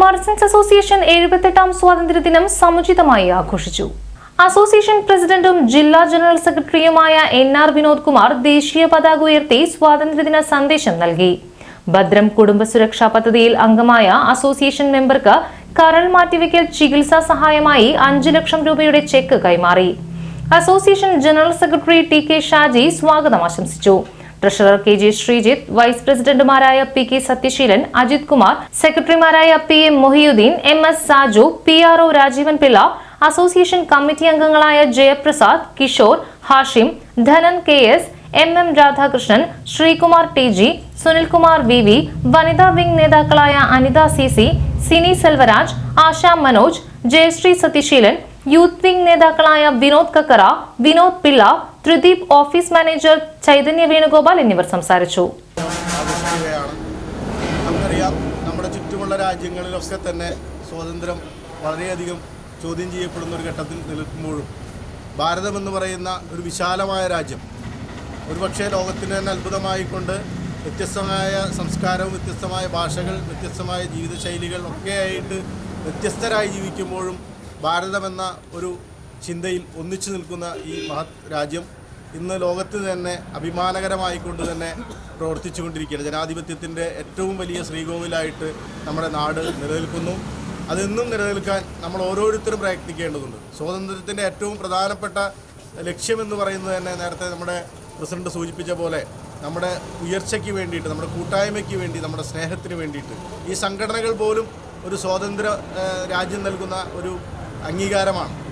Merchants association എഴുപത്തെട്ടാം സ്വാതന്ത്ര്യദിനം സമുചിതമായി ആഘോഷിച്ചു. Association പ്രസിഡന്റും ജില്ലാ ജനറൽ സെക്രട്ടറിയുമായ എൻ ആർ വിനോദ് കുമാർ ദേശീയ പതാക ഉയർത്തി സ്വാതന്ത്ര്യദിന സന്ദേശം നൽകി. ഭദ്രം കുടുംബ സുരക്ഷാ പദ്ധതിയിൽ അംഗമായ അസോസിയേഷൻ മെമ്പർക്ക് കരൾ മാറ്റിവെക്കൽ ചികിത്സാ സഹായമായി അഞ്ചു ലക്ഷം രൂപയുടെ ചെക്ക് കൈമാറി. Association general secretary T K Shaji സ്വാഗതം ആശംസിച്ചു. Treasurer K J Sreejith vice പ്രസിഡന്റുമാരായ പി കെ സത്യശീലൻ അജിത് കുമാർ സെക്രട്ടറിമാരായ P M Mohiyudheen M S Saju P R O Rajeevan Pillai association committee അംഗങ്ങളായ Jayaprasad Kishore Hashim Dhanan K S M M Radhakrishnan Sreekumar T G Sunilkumar V V വനിതാ wing നേതാക്കളായ Anitha C C Cini Selvaraj Asha Manoj Jayasree Sathyaseelan youth wing നേതാക്കളായ Vinod Kakkara Vinod Pillai Thrideep office manager Chaitanya Venugopal എന്നിവർ സംസാരിച്ചു. നമുക്കറിയാം നമ്മുടെ ചുറ്റുമുള്ള രാജ്യങ്ങളിലൊക്കെ തന്നെ സ്വാതന്ത്ര്യം വളരെയധികം ചോദ്യം ചെയ്യപ്പെടുന്ന ഒരു ഘട്ടത്തിൽ നിൽക്കുമ്പോഴും ഭാരതം എന്ന് പറയുന്ന ഒരു വിശാലമായ രാജ്യം ഒരുപക്ഷെ ലോകത്തിന് തന്നെ അത്ഭുതമായിക്കൊണ്ട് വ്യത്യസ്തമായ സംസ്കാരവും വ്യത്യസ്തമായ ഭാഷകൾ വ്യത്യസ്തമായ ജീവിതശൈലികൾ ഒക്കെയായിട്ട് വ്യത്യസ്തരായി ജീവിക്കുമ്പോഴും ഭാരതമെന്ന ഒരു ചിന്തയിൽ ഒന്നിച്ചു നിൽക്കുന്ന ഈ മഹത് രാജ്യം ഇന്ന് ലോകത്ത് തന്നെ അഭിമാനകരമായിക്കൊണ്ട് തന്നെ പ്രവർത്തിച്ചുകൊണ്ടിരിക്കുകയാണ് ജനാധിപത്യത്തിന്റെ ഏറ്റവും വലിയ ശ്രീകോവിലായിട്ട് നമ്മുടെ നാട് നിലനിൽക്കുന്നു. അതെന്നും നിലനിൽക്കാൻ നമ്മൾ ഓരോരുത്തരും പ്രയത്നിക്കേണ്ടതുണ്ട്. സ്വാതന്ത്ര്യത്തിന്റെ ഏറ്റവും പ്രധാനപ്പെട്ട ലക്ഷ്യമെന്ന് പറയുന്നത് തന്നെ നേരത്തെ നമ്മുടെ പ്രസിഡന്റ് സൂചിപ്പിച്ച പോലെ നമ്മുടെ ഉയർച്ചയ്ക്ക് വേണ്ടിയിട്ട് നമ്മുടെ കൂട്ടായ്മയ്ക്ക് വേണ്ടി നമ്മുടെ സ്നേഹത്തിന് വേണ്ടിയിട്ട് ഈ സംഘടനകൾ പോലും ഒരു സ്വാതന്ത്ര്യ രാജ്യം നൽകുന്ന ഒരു അംഗീകാരമാണ്.